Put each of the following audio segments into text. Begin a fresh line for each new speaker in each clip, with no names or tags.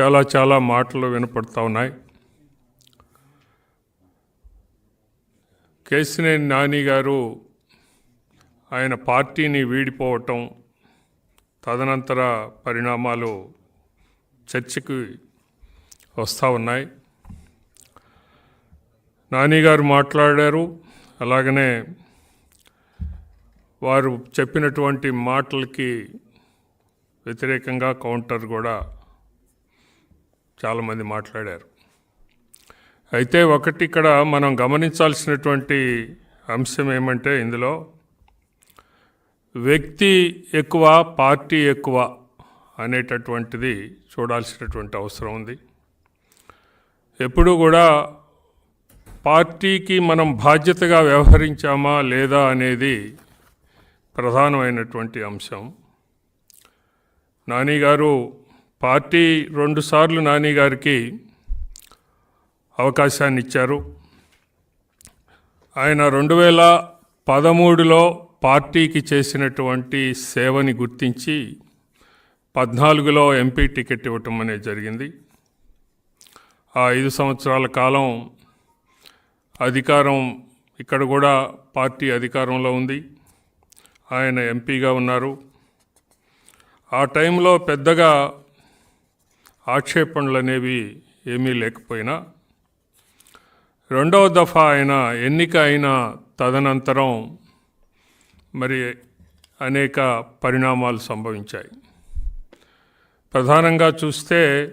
చాలా చాలా మాటలు వినపడుతూ ఉన్నాయి. కేసినేని నాని గారు ఆయన పార్టీని వీడిపోవటం తదనంతర పరిణామాలు చర్చకి వస్తూ ఉన్నాయి. నాని గారు మాట్లాడారు. అలాగనే వారు చెప్పినటువంటి మాటలకి వ్యతిరేకంగా కౌంటర్ కూడా చాలామంది మాట్లాడారు. అయితే ఒకటి ఇక్కడ మనం గమనించాల్సినటువంటి అంశం ఏమంటే ఇందులో వ్యక్తి ఎక్కువ పార్టీ ఎక్కువ అనేటటువంటిది చూడాల్సినటువంటి అవసరం ఉంది. ఎప్పుడూ కూడా పార్టీకి మనం బాధ్యతగా వ్యవహరించామా లేదా అనేది ప్రధానమైనటువంటి అంశం. నాని గారు పార్టీ రెండుసార్లు నాని గారికి అవకాశాన్ని ఇచ్చారు ఆయన రెండు వేల పదమూడులో పార్టీకి చేసినటువంటి సేవని గుర్తించి పద్నాలుగులో ఎంపీ టికెట్ ఇవ్వటం అనేది జరిగింది. ఆ ఐదు సంవత్సరాల కాలం అధికారం ఇక్కడ కూడా పార్టీ అధికారంలో ఉంది. ఆయన ఎంపీగా ఉన్నారు. ఆ టైంలో పెద్దగా ఆక్షేపణలు అనేవి ఏమీ లేకపోయినా రెండవ దఫా ఆయన ఎన్నిక అయిన తదనంతరం మరి అనేక పరిణామాలు సంభవించాయి. ప్రధానంగా చూస్తే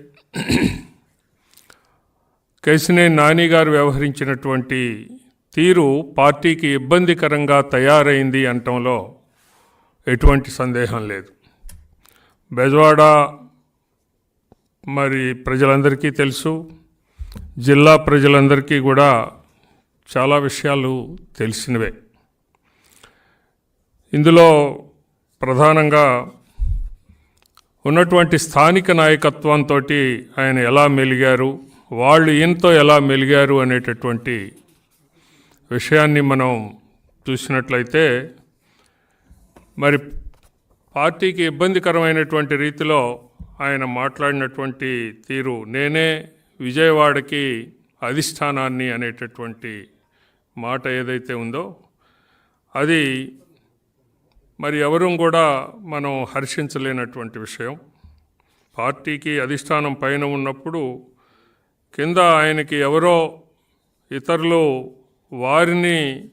కేసినే నాని గారు వ్యవహరించినటువంటి తీరు పార్టీకి ఇబ్బందికరంగా తయారైంది అనటంలో ఎటువంటి సందేహం లేదు. బెజవాడ మరి ప్రజలందరికీ తెలుసు జిల్లా ప్రజలందరికీ కూడా చాలా విషయాలు తెలిసినవే. ఇందులో ప్రధానంగా ఉన్నటువంటి స్థానిక నాయకత్వంతో ఆయన ఎలా మెలిగారు వాళ్ళు ఈయనతో ఎలా మెలిగారు అనేటటువంటి విషయాన్ని మనం చూసినట్లయితే మరి పార్టీకి ఇబ్బందికరమైనటువంటి రీతిలో ఆయన మాట్లాడినటువంటి తీరు నేనే విజయవాడకి అధిష్టానాన్ని అనేటటువంటి మాట ఏదైతే ఉందో అది మరి ఎవరూ కూడా మనం హర్షించలేనటువంటి విషయం. పార్టీకి అధిష్టానం పైన ఉన్నప్పుడు కింద ఆయనకి ఎవరో ఇతరులు వారిని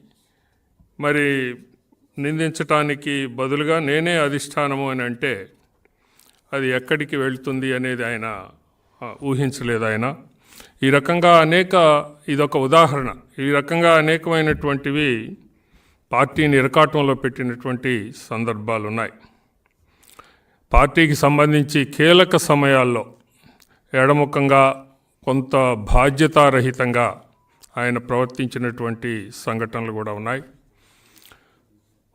మరి నిందించటానికి బదులుగా నేనే అధిష్టానము అని అంటే అది ఎక్కడికి వెళ్తుంది అనేది ఆయన ఊహించలేదు ఆయన. ఈ రకంగా అనేక ఇదొక ఉదాహరణ. ఈ రకంగా అనేకమైనటువంటివి పార్టీని ఇరకాటంలో పెట్టినటువంటి సందర్భాలు ఉన్నాయి పార్టీకి సంబంధించి కీలక సమయాల్లో ఎడముఖంగా కొంత బాధ్యతారహితంగా ఆయన ప్రవర్తించినటువంటి సంఘటనలు కూడా ఉన్నాయి.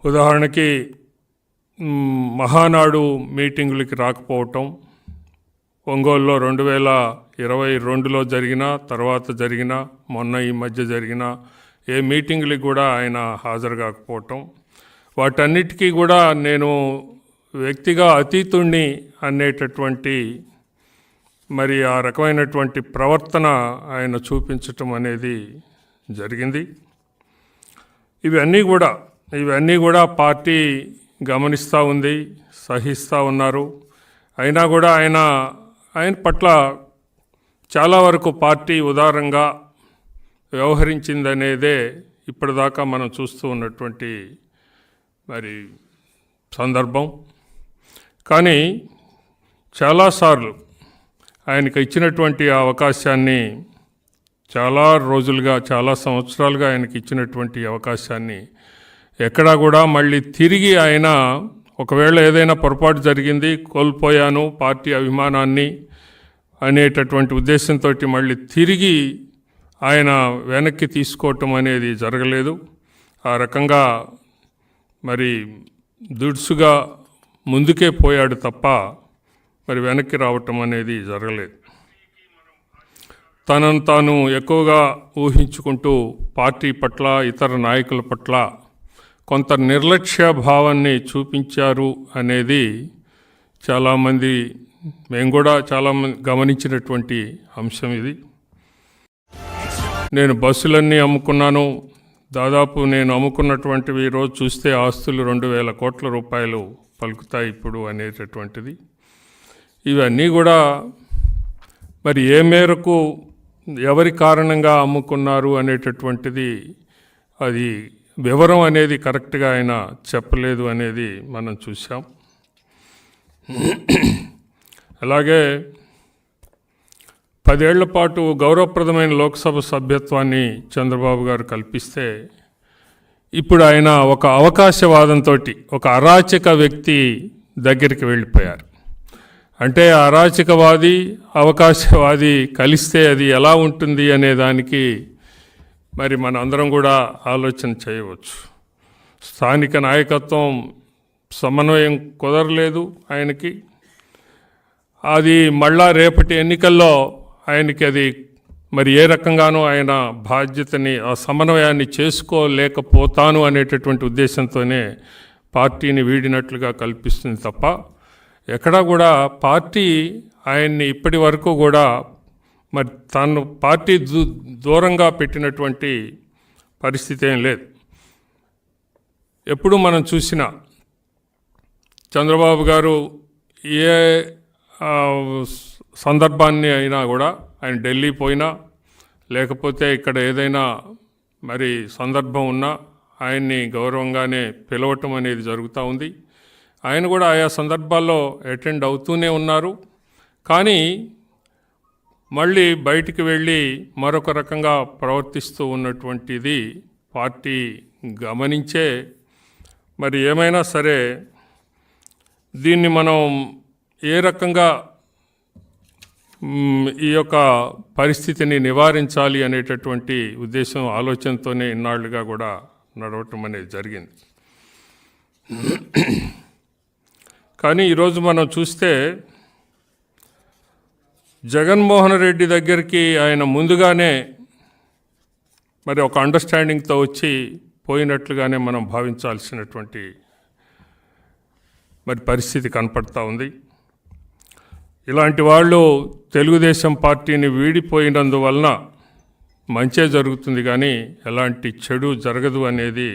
ఉదాహరణకి మహానాడు మీటింగులకి రాకపోవటం ఒంగోలులో రెండు వేల ఇరవై రెండులో జరిగిన తర్వాత జరిగిన మొన్న ఈ మధ్య జరిగిన ఏ మీటింగులకి కూడా ఆయన హాజరు కాకపోవటం. వాటన్నిటికీ కూడా నేను వ్యక్తిగా అతీతుణ్ణి అనేటటువంటి మరి ఆ రకమైనటువంటి ప్రవర్తన ఆయన చూపించటం అనేది జరిగింది. ఇవన్నీ కూడా ఇవన్నీ కూడా పార్టీ గమనిస్తూ ఉంది సహిస్తూ ఉన్నారు. అయినా కూడా ఆయన ఆయన పట్ల చాలా వరకు పార్టీ ఉదారంగా వ్యవహరించిందనేదే ఇప్పటిదాకా మనం చూస్తూ ఉన్నటువంటి మరి సందర్భం. కానీ చాలాసార్లు ఆయనకు ఇచ్చినటువంటి ఆ అవకాశాన్ని చాలా రోజులుగా చాలా సంవత్సరాలుగా ఆయనకి ఇచ్చినటువంటి అవకాశాన్ని ఎక్కడా కూడా మళ్ళీ తిరిగి ఆయన ఒకవేళ ఏదైనా పొరపాటు జరిగింది కోల్పోయాను పార్టీ అభిమానాన్ని అనేటటువంటి ఉద్దేశంతో మళ్ళీ తిరిగి ఆయన వెనక్కి తీసుకోవటం అనేది జరగలేదు. ఆ రకంగా మరి దుడుసుగా ముందుకే పోయాడు తప్ప మరి వెనక్కి రావటం అనేది జరగలేదు. తనను తాను ఎక్కువగా ఊహించుకుంటూ పార్టీ పట్ల ఇతర నాయకుల పట్ల కొంత నిర్లక్ష్య భావాన్ని చూపించారు అనేది చాలామంది మేము కూడా చాలా మంది గమనించినటువంటి అంశం ఇది. నేను బస్సులన్నీ అమ్ముకున్నాను. దాదాపు నేను అమ్ముకున్నటువంటివి ఈరోజు చూస్తే ఆస్తులు రెండు వేల కోట్ల రూపాయలు పలుకుతాయి ఇప్పుడు అనేటటువంటిది. ఇవన్నీ కూడా మరి ఏ మేరకు ఎవరి కారణంగా అమ్ముకున్నారు అనేటటువంటిది అది వివరం అనేది కరెక్ట్గా ఆయన చెప్పలేదు అనేది మనం చూసాం అలాగే పదేళ్ళ పాటు గౌరవప్రదమైన లోక్సభ సభ్యత్వాన్ని చంద్రబాబు గారు కల్పిస్తే ఇప్పుడు ఆయన ఒక అవకాశవాదంతో ఒక అరాచక వ్యక్తి దగ్గరికి వెళ్ళిపోయారు. అంటే అరాచకవాది అవకాశవాది కలిస్తే అది ఎలా ఉంటుంది అనే దానికి మరి మన అందరం కూడా ఆలోచన చేయవచ్చు. స్థానిక నాయకత్వం సమన్వయం కుదరలేదు ఆయనకి. అది మళ్ళా రేపటి ఎన్నికల్లో ఆయనకి అది మరి ఏ రకంగానూ ఆయన బాధ్యతని ఆ సమన్వయాన్ని చేసుకోలేకపోతాను అనేటటువంటి ఉద్దేశంతోనే పార్టీని వీడినట్లుగా కల్పిస్తుంది తప్ప ఎక్కడా కూడా పార్టీ ఆయన్ని ఇప్పటి వరకు కూడా మరి తను పార్టీ దూ దూరంగా పెట్టినటువంటి పరిస్థితి ఏం లేదు. ఎప్పుడు మనం చూసినా చంద్రబాబు గారు ఏ సందర్భాన్ని అయినా కూడా ఆయన ఢిల్లీ పోయినా లేకపోతే ఇక్కడ ఏదైనా మరి సందర్భం ఉన్నా ఆయన్ని గౌరవంగానే పిలవటం అనేది జరుగుతూ ఉంది. ఆయన కూడా ఆయా సందర్భాల్లో అటెండ్ అవుతూనే ఉన్నారు. కానీ మళ్ళీ బయటికి వెళ్ళి మరొక రకంగా ప్రవర్తిస్తూ ఉన్నటువంటిది పార్టీ గమనించే మరి ఏమైనా సరే దీన్ని మనం ఏ రకంగా ఈ యొక్క పరిస్థితిని నివారించాలి అనేటటువంటి ఉద్దేశం ఆలోచనతోనే ఇన్నాళ్ళుగా కూడా నడవటం అనేది జరిగింది. కానీ ఈరోజు మనం చూస్తే జగన్మోహన్ రెడ్డి దగ్గరికి ఆయన ముందుగానే మరి ఒక అండర్స్టాండింగ్తో వచ్చి పోయినట్లుగానే మనం భావించాల్సినటువంటి మరి పరిస్థితి కనపడతా ఉంది. ఇలాంటి వాళ్ళు తెలుగుదేశం పార్టీని వీడిపోయినందువలన మంచే జరుగుతుంది కానీ ఎలాంటి చెడు జరగదు అనేది